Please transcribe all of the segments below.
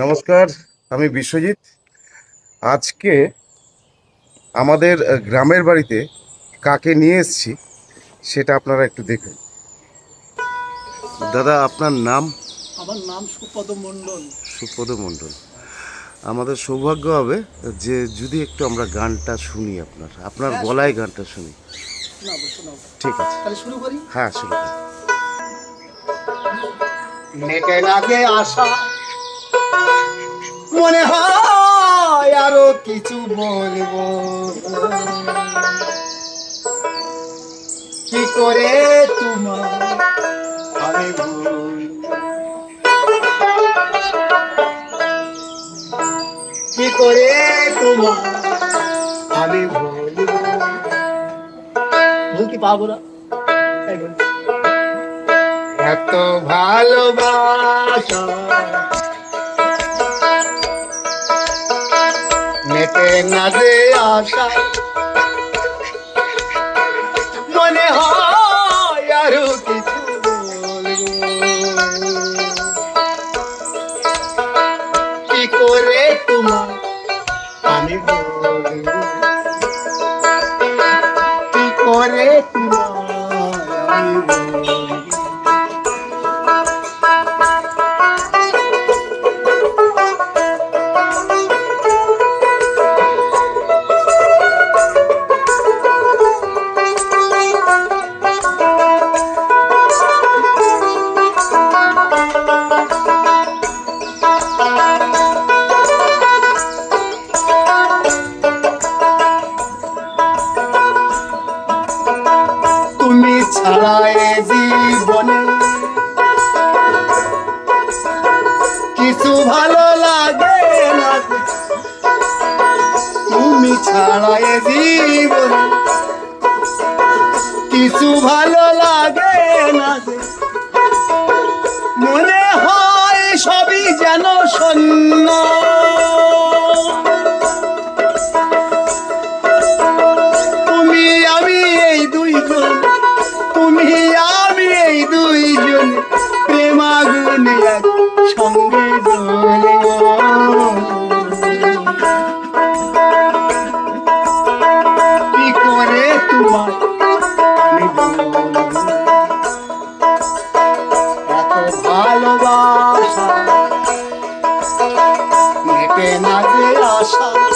নমস্কার আমি বিশ্বজিৎ। আজকে আমাদের গ্রামের বাড়িতে কাকে নিয়ে এসেছি সেটা আপনারা একটু দেখুন। দাদা আপনার নাম? আমার নাম সুপদ মণ্ডল। সুপদ মণ্ডল। আমাদের সৌভাগ্য হবে যে যদি একটু আমরা গানটা শুনি আপনার আপনার হ্যাঁ, গলায় গানটা শুনি। ঠিক আছে। তাহলে শুরু করি? হ্যাঁ শুরু করুন। নেটে লাগে আশা মনে হয় আরও কিছু বলব। কি করে তোমার আমি কি করে তোমার আমি ভুল কি পাবো না। এত ভালোবাসা মেটে না যে আশা মনে হয় আরও কিছু কি করে তোমার আমি বলব? কি করে তোমার আমি বলব? ছাড়া এ জীবনে। কিছু ভালো লাগে না। তুমি ছাড়া এ জীবনে। কিছু ভালো লাগে না। মনে হয় সবই যেন শূন্য মেটে না যে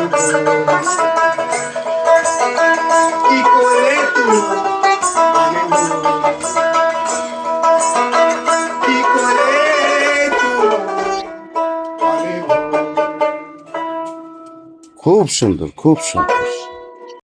আমি বলবো? কি করে তোমার আমি বলবো? কি করে তোমার আমি বলবো? খুব সুন্দর খুব সুন্দর